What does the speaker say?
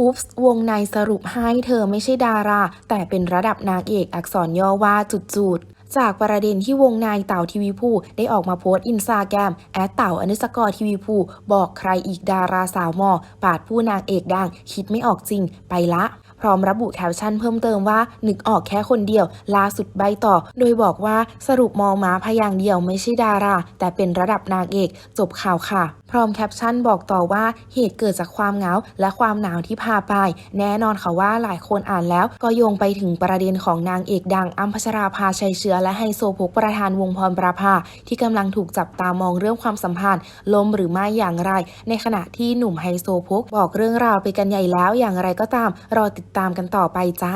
อุ๊ปส์วงในสรุปให้เธอไม่ใช่ดารา แต่เป็นระดับนางเอกอักษรย่อว่าจุดๆจากประเด็นที่วงนายเต่าทีวีภูได้ออกมาโพสต์อินสตาแกรมแอดเต่าอนุสกอร์ทีวีภูบอกใครอีกดาราสาวมอปาดผู้นางเอกดังคิดไม่ออกจริงไปละ พร้อมระบุแคปชั่นเพิ่มเติมว่านึกออกแค่คนเดียวล่าสุดใบต่อ โดยบอกว่าสรุปมองม้าพยางค์เดียวไม่ใช่ดารา แต่เป็นระดับนางเอก จบข่าวค่ะ พร้อมแคปชั่นบอกต่อว่าเหตุเกิดจากความเหงาและความหนาวที่พาไป แน่นอนค่ะว่าหลายคนอ่านแล้วก็โยงไปถึงประเด็นของนางเอกดังอัมพชราภาชัยเชื้อและไฮโซพกประธานวงพรประภา ที่กำลังถูกจับตามองเรื่องความสัมพันธ์ลมหรือไม่อย่างไร ในขณะที่หนุ่มไฮโซพกบอกเรื่องราวไปกันใหญ่แล้วอย่างไรก็ตามรอติดตามกันต่อไปจ้า